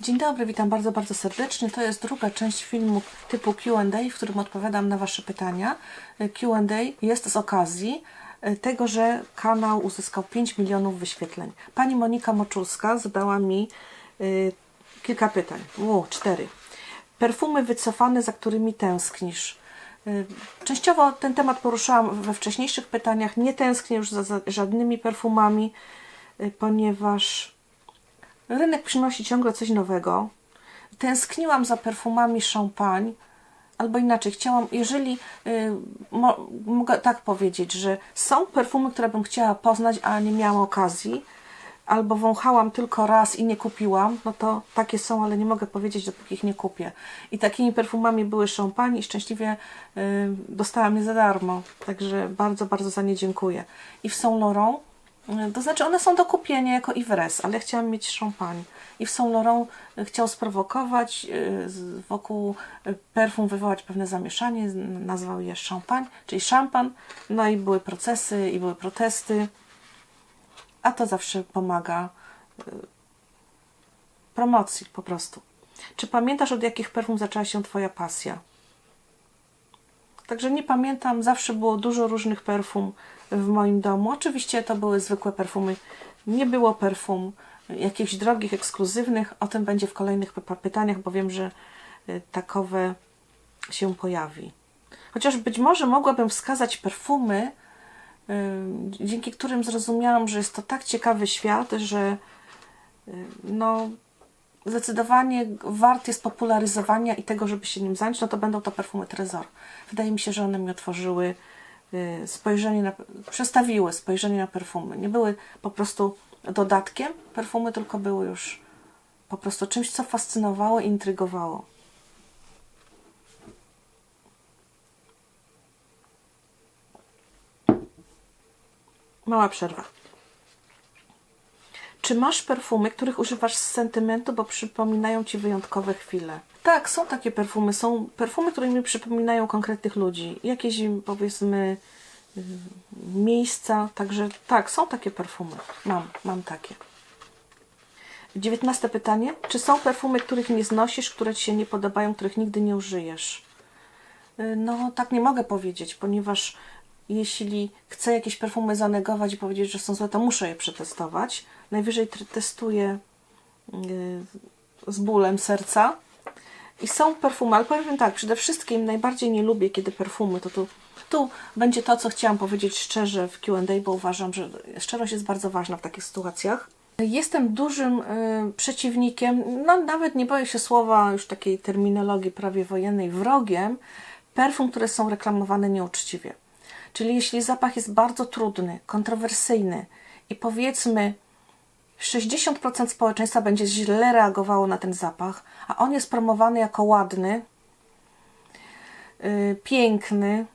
Dzień dobry, witam bardzo, bardzo serdecznie. To jest druga część filmu typu Q&A, w którym odpowiadam na Wasze pytania. Q&A jest z okazji e, tego, że kanał uzyskał 5 milionów wyświetleń. Pani Monika Moczulska zadała mi y, kilka pytań. U, cztery. Perfumy wycofane, za którymi tęsknisz. Y, Częściowo ten temat poruszałam we wcześniejszych pytaniach. Nie tęsknię już za, za żadnymi perfumami, ponieważ Rynek przynosi ciągle coś nowego. Tęskniłam za perfumami szampań, albo inaczej, chciałam, jeżeli y, mo, mogę tak powiedzieć, że są perfumy, które bym chciała poznać, a nie miałam okazji, albo wąchałam tylko raz i nie kupiłam, no to takie są, ale nie mogę powiedzieć, dopóki ich nie kupię. I takimi perfumami były szampań i szczęśliwie y, dostałam je za darmo, także bardzo, bardzo za nie dziękuję. I w Saint Laurent to znaczy, one są do kupienia jako Ivres, ale chciałam mieć szampań. I w Saint Laurent y, chciał sprowokować, y, wokół y, perfum wywołać pewne zamieszanie, nazwał je szampan, czyli szampan. No i były procesy, i były protesty. A to zawsze pomaga promocji po prostu. Czy pamiętasz, od jakich perfum zaczęła się Twoja pasja? Także nie pamiętam, zawsze było dużo różnych perfum w moim domu. Oczywiście to były zwykłe perfumy. Nie było perfum jakichś drogich, ekskluzywnych. O tym będzie w kolejnych py- pytaniach, bo wiem, że y, takowe się pojawi. Chociaż być może mogłabym wskazać perfumy, y, dzięki którym zrozumiałam, że jest to tak ciekawy świat, że y, no, zdecydowanie wart jest popularyzowania i tego, żeby się nim zająć, no to będą to perfumy Trezor. Wydaje mi się, że one mi otworzyły y, spojrzenie na, przestawiły spojrzenie na perfumy. Nie były po prostu dodatkiem perfumy, tylko były już po prostu czymś, co fascynowało i intrygowało. Mała przerwa. Czy masz perfumy, których używasz z sentymentu, bo przypominają ci wyjątkowe chwile? Tak, są takie perfumy. Są perfumy, które mi przypominają konkretnych ludzi. Jakieś powiedzmy y, miejsca. Także tak, są takie perfumy. Mam, mam takie. Dziewiętnaste pytanie. Czy są perfumy, których nie znosisz, które ci się nie podobają, których nigdy nie użyjesz? Y, No, tak nie mogę powiedzieć, ponieważ jeśli chcę jakieś perfumy zanegować i powiedzieć, że są złe, to muszę je przetestować. Najwyżej testuję y, z bólem serca. I są perfumy, ale powiem tak, przede wszystkim najbardziej nie lubię, kiedy perfumy, to tu, tu będzie to, co chciałam powiedzieć szczerze w Q&A, bo uważam, że szczerość jest bardzo ważna w takich sytuacjach. Jestem dużym y, przeciwnikiem, no nawet nie boję się słowa już takiej terminologii prawie wojennej, wrogiem perfum, które są reklamowane nieuczciwie. Czyli jeśli zapach jest bardzo trudny, kontrowersyjny i powiedzmy 60% społeczeństwa będzie źle reagowało na ten zapach, a on jest promowany jako ładny, yy, piękny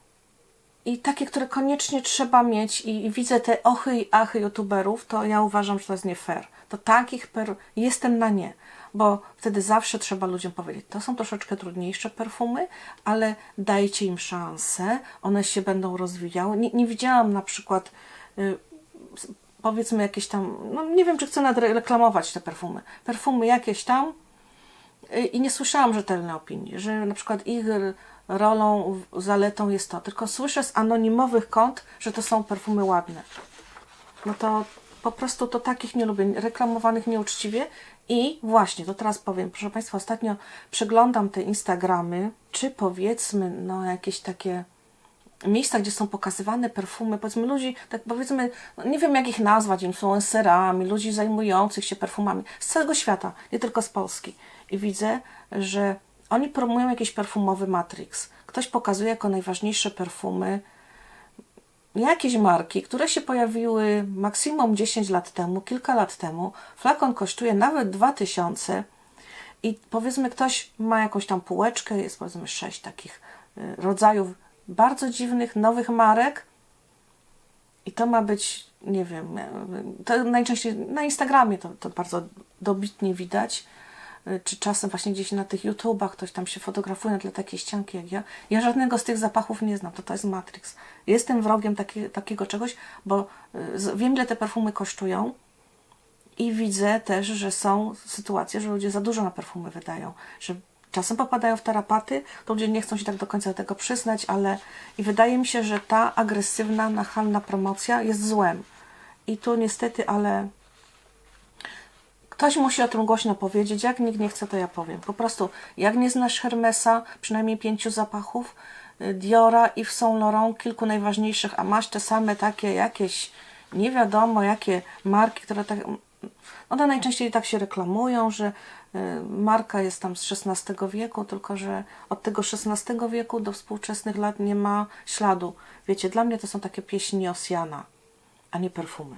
i takie, które koniecznie trzeba mieć i, i widzę te ochy i achy youtuberów, to ja uważam, że to jest nie fair. To takich per... jestem na nie, bo wtedy zawsze trzeba ludziom powiedzieć, to są troszeczkę trudniejsze perfumy, ale dajcie im szansę, one się będą rozwijały. Nie, nie widziałam na przykład y, powiedzmy jakieś tam, no nie wiem, czy chcę nadreklamować te perfumy. Perfumy jakieś tam y, i nie słyszałam rzetelnej opinii, że na przykład ich rolą, zaletą jest to, tylko słyszę z anonimowych kont, że to są perfumy ładne. No to po prostu to takich nie lubię, reklamowanych nieuczciwie i właśnie, to teraz powiem, proszę Państwa, ostatnio przeglądam te Instagramy, czy powiedzmy, no jakieś takie miejsca, gdzie są pokazywane perfumy, powiedzmy ludzi, tak powiedzmy, no nie wiem jak ich nazwać, influencerami, ludzi zajmujących się perfumami z całego świata, nie tylko z Polski. I widzę, że oni promują jakiś perfumowy Matrix. Ktoś pokazuje jako najważniejsze perfumy jakieś marki, które się pojawiły maksimum 10 lat temu, kilka lat temu. Flakon kosztuje nawet 2000 i powiedzmy ktoś ma jakąś tam półeczkę, jest powiedzmy sześć takich y, rodzajów bardzo dziwnych, nowych marek i to ma być, nie wiem, e, to najczęściej na Instagramie to, to bardzo dobitnie widać, y, czy czasem właśnie gdzieś na tych YouTubach ktoś tam się fotografuje tle takiej ścianki jak ja. Ja żadnego z tych zapachów nie znam, to to jest Matrix. Jestem wrogiem taki, takiego czegoś, bo y, wiem ile te perfumy kosztują I widzę też, że są sytuacje, że ludzie za dużo na perfumy wydają, że czasem popadają w tarapaty, to ludzie nie chcą się tak do końca do tego przyznać, ale i wydaje mi się, że ta agresywna, nachalna promocja jest złem. I tu niestety, ale Ktoś musi o tym głośno powiedzieć. Jak nikt nie chce, to ja powiem. Po prostu, jak nie znasz Hermesa, przynajmniej pięciu zapachów, y, Diora i w Saint Laurent, kilku najważniejszych, a masz te same takie jakieś, nie wiadomo jakie marki, które tak. One najczęściej tak się reklamują, że y, marka jest tam z XVI wieku, tylko że od tego XVI wieku do współczesnych lat nie ma śladu. Wiecie, dla mnie to są takie pieśni Osjana a nie perfumy.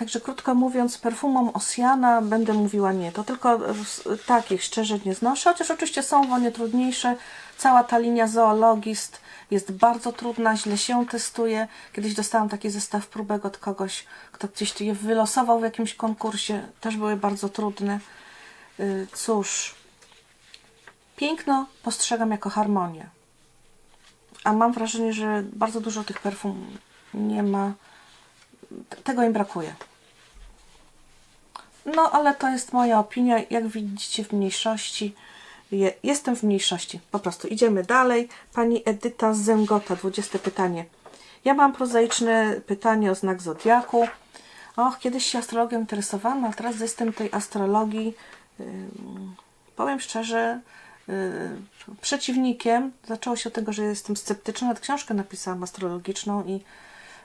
Także krótko mówiąc, perfumom Osjana będę mówiła nie. To tylko s- takich szczerze nie znoszę, chociaż oczywiście są wonie trudniejsze. Cała ta linia zoologist jest bardzo trudna, źle się testuje. Kiedyś dostałam taki zestaw próbek od kogoś, kto gdzieś je wylosował w jakimś konkursie. Też były bardzo trudne. Y, Cóż, piękno postrzegam jako harmonię. A mam wrażenie, że bardzo dużo tych perfum nie ma tego im brakuje. No, ale to jest moja opinia. Jak widzicie, w mniejszości. Je, jestem w mniejszości. Po prostu idziemy dalej. Pani Edyta Zęgota, 20 pytanie. Ja mam prozaiczne pytanie o znak zodiaku. Och, kiedyś się astrologią interesowałam, a teraz jestem tej astrologii, ym, powiem szczerze, y, przeciwnikiem. Zaczęło się od tego, że jestem sceptyczna. Nawet książkę napisałam astrologiczną i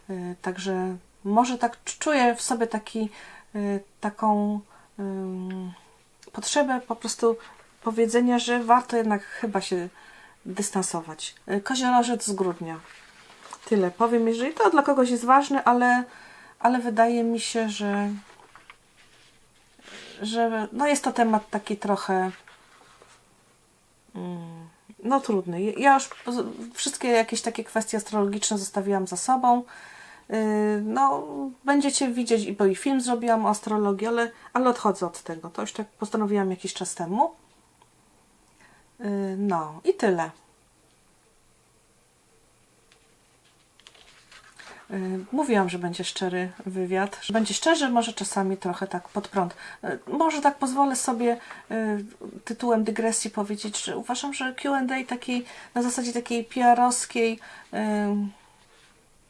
y, także może tak czuję w sobie taki, y, taką potrzebę po prostu powiedzenia, że warto jednak chyba się dystansować. Y, Koziorożec z grudnia. Tyle powiem, jeżeli to dla kogoś jest ważne, ale, ale wydaje mi się, że, że no jest to temat taki trochę mm, no trudny. Ja już wszystkie jakieś takie kwestie astrologiczne zostawiłam za sobą. Yy, No, będziecie widzieć, bo i film zrobiłam o astrologii, ale, ale odchodzę od tego. To już tak postanowiłam jakiś czas temu. Yy, No i tyle. Y, Mówiłam, że będzie szczery wywiad, że będzie szczerzy, może czasami trochę tak pod prąd. Y, Może tak pozwolę sobie y, tytułem dygresji powiedzieć, że uważam, że Q&A takiej, na zasadzie takiej PR-owskiej, y,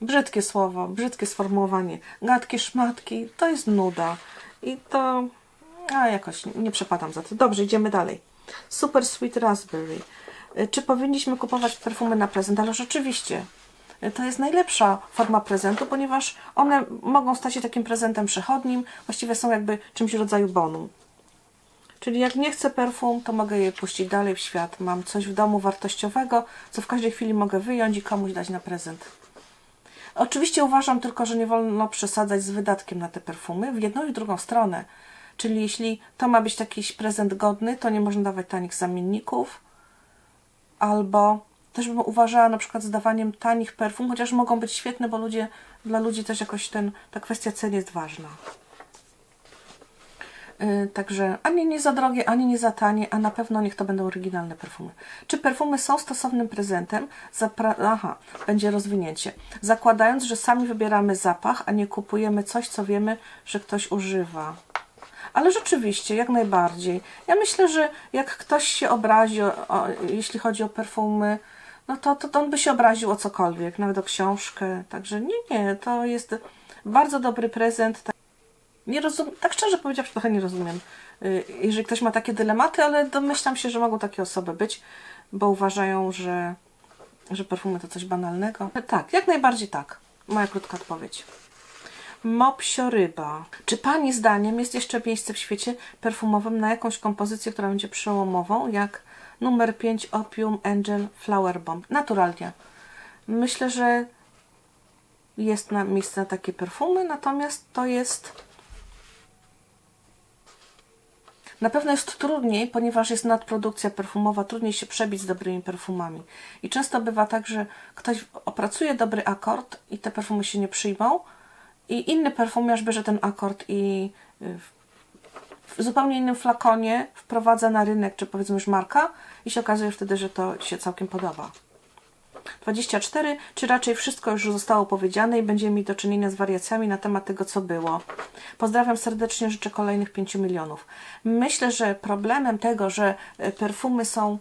brzydkie słowo, brzydkie sformułowanie, gadki, szmatki, to jest nuda. I to, a jakoś nie przepadam za to. Dobrze, idziemy dalej. Super Sweet Raspberry. Y, Czy powinniśmy kupować perfumy na prezent? Ale rzeczywiście, y, to jest najlepsza forma prezentu, ponieważ one mogą stać się takim prezentem przechodnim, właściwie są jakby czymś w rodzaju bonu. Czyli jak nie chcę perfum, to mogę je puścić dalej w świat. Mam coś w domu wartościowego, co w każdej chwili mogę wyjąć i komuś dać na prezent. Oczywiście uważam tylko, że nie wolno przesadzać z wydatkiem na te perfumy w jedną i w drugą stronę. Czyli jeśli to ma być jakiś prezent godny, to nie można dawać tanich zamienników. Albo też bym uważała na przykład z dawaniem tanich perfum, chociaż mogą być świetne, bo ludzie, dla ludzi też jakoś ten, ta kwestia ceny jest ważna. Yy, Także ani nie za drogie, ani nie za tanie, a na pewno niech to będą oryginalne perfumy. Czy perfumy są stosownym prezentem? Zapra- Aha, będzie rozwinięcie. Zakładając, że sami wybieramy zapach, a nie kupujemy coś, co wiemy, że ktoś używa. Ale rzeczywiście, jak najbardziej. Ja myślę, że jak ktoś się obrazi, o, o, jeśli chodzi o perfumy, no to, to, to on by się obraził o cokolwiek, nawet o książkę. Także nie, nie, to jest bardzo dobry prezent. Nie rozum, tak szczerze powiedziawszy, trochę nie rozumiem, y, jeżeli ktoś ma takie dylematy, ale domyślam się, że mogą takie osoby być, bo uważają, że, że perfumy to coś banalnego. Tak, jak najbardziej tak. Moja krótka odpowiedź. Mopsioryba. Czy Pani zdaniem jest jeszcze miejsce w świecie perfumowym na jakąś kompozycję, która będzie przełomową, jak numer 5 Opium Angel Flower Bomb? Naturalnie. Myślę, że jest na miejsce na takie perfumy, natomiast to jest na pewno jest trudniej, ponieważ jest nadprodukcja perfumowa, trudniej się przebić z dobrymi perfumami. I często bywa tak, że ktoś opracuje dobry akord i te perfumy się nie przyjmą, i inny perfumiarz bierze ten akord i y, w- zupełnie innym flakonie wprowadza na rynek, czy powiedzmy już marka, i się okazuje wtedy, że to się całkiem podoba. 24. Czy raczej wszystko już zostało powiedziane i będziemy mieli do czynienia z wariacjami na temat tego, co było? Pozdrawiam serdecznie, życzę kolejnych 5 milionów. Myślę, że problemem tego, że e, perfumy są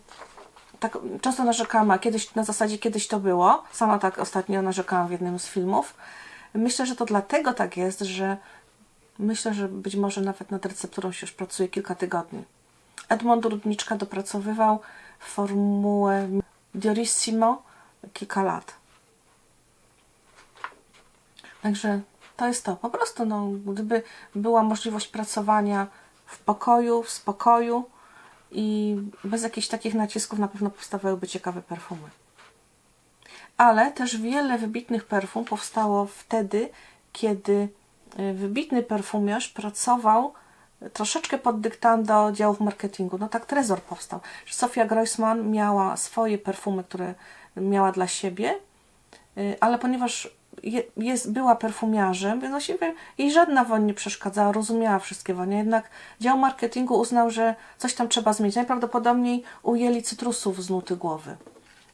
tak często narzekałam, a kiedyś na zasadzie kiedyś to było. Sama tak ostatnio narzekałam w jednym z filmów. Myślę, że to dlatego tak jest, że myślę, że być może nawet nad recepturą się już pracuje kilka tygodni. Edmond Rudniczka dopracowywał formułę Diorissimo kilka lat. Także to jest to. Po prostu, no, gdyby była możliwość pracowania w pokoju, w spokoju i bez jakichś takich nacisków, na pewno powstawałyby ciekawe perfumy. Ale też wiele wybitnych perfum powstało wtedy, kiedy y, wybitny perfumiarz pracował troszeczkę pod dyktando działów marketingu. No tak Trezor powstał. Sofia Groisman miała swoje perfumy, które miała dla siebie, y, ale ponieważ je- jest, była perfumiarzem, więc właściwie jej żadna woń nie przeszkadzała, rozumiała wszystkie wonie, jednak dział marketingu uznał, że coś tam trzeba zmienić. Najprawdopodobniej ujęli cytrusów z nuty głowy.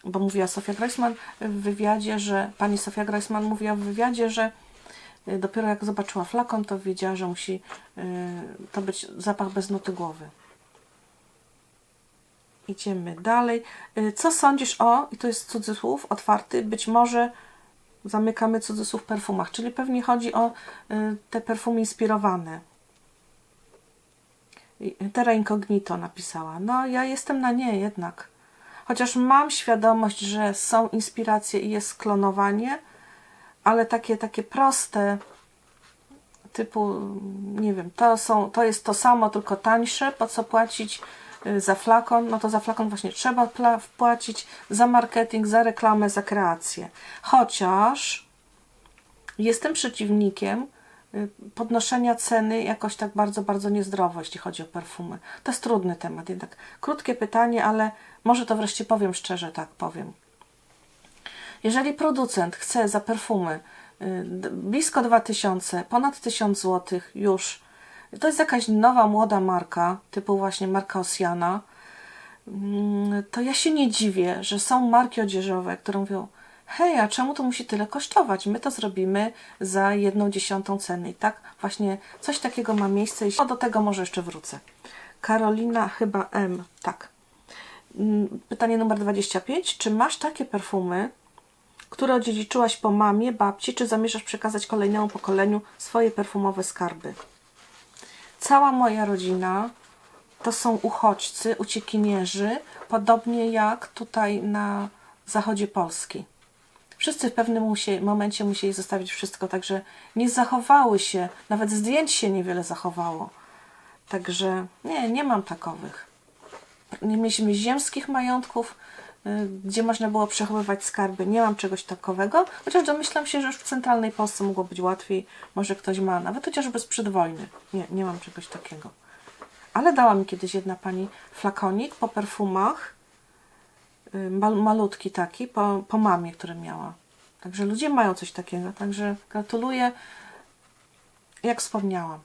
Bo mówiła Sofia Groisman w wywiadzie, że pani Sofia Groisman mówiła w wywiadzie, że y, dopiero jak zobaczyła flakon, to wiedziała, że musi y, to być zapach bez nuty głowy. Idziemy dalej. Y, Co sądzisz o, i to jest cudzysłów otwarty, być może zamykamy cudzysłów perfumach, czyli pewnie chodzi o y, te perfumy inspirowane. I- Terra Incognito napisała. No, ja jestem na nie jednak. Chociaż mam świadomość, że są inspiracje i jest klonowanie, ale takie, takie proste, typu, nie wiem, to, są, to jest to samo, tylko tańsze, po co płacić y, za flakon? No to za flakon właśnie trzeba pla- płacić, za marketing, za reklamę, za kreację. Chociaż jestem przeciwnikiem y, podnoszenia ceny jakoś tak bardzo, bardzo niezdrowo, jeśli chodzi o perfumy. To jest trudny temat jednak. Krótkie pytanie, ale może to wreszcie powiem szczerze, tak powiem. Jeżeli producent chce za perfumy y, blisko 2000, ponad 1000 zł już, to jest jakaś nowa, młoda marka, typu właśnie marka Osiana, mm, to ja się nie dziwię, że są marki odzieżowe, które mówią hej, a czemu to musi tyle kosztować? My to zrobimy za jedną dziesiątą ceny. I tak właśnie coś takiego ma miejsce i do tego może jeszcze wrócę. Karolina chyba M, tak. Mm, Pytanie numer 25. Czy masz takie perfumy, które odziedziczyłaś po mamie, babci, czy zamierzasz przekazać kolejnemu pokoleniu swoje perfumowe skarby? Cała moja rodzina to są uchodźcy, uciekinierzy, podobnie jak tutaj na zachodzie Polski. Wszyscy w pewnym momencie musieli zostawić wszystko, także nie zachowały się, nawet zdjęć się niewiele zachowało. Także nie, nie mam takowych. Nie mieliśmy ziemskich majątków, gdzie można było przechowywać skarby. Nie mam czegoś takowego, chociaż domyślam się, że już w centralnej Polsce mogło być łatwiej. Może ktoś ma, nawet chociażby sprzed wojny. Nie, nie mam czegoś takiego. Ale dała mi kiedyś jedna pani flakonik po perfumach, y, mal, malutki taki, po, po mamie, który miała. Także ludzie mają coś takiego. Także gratuluję. Jak wspomniałam,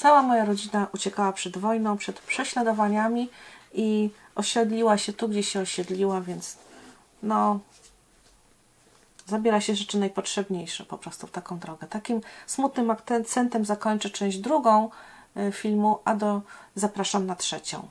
Cała moja rodzina uciekała przed wojną, przed prześladowaniami i osiedliła się tu, gdzie się osiedliła, więc no, zabiera się rzeczy najpotrzebniejsze po prostu w taką drogę. Takim smutnym akcentem zakończę część drugą y, filmu, a do zapraszam na trzecią.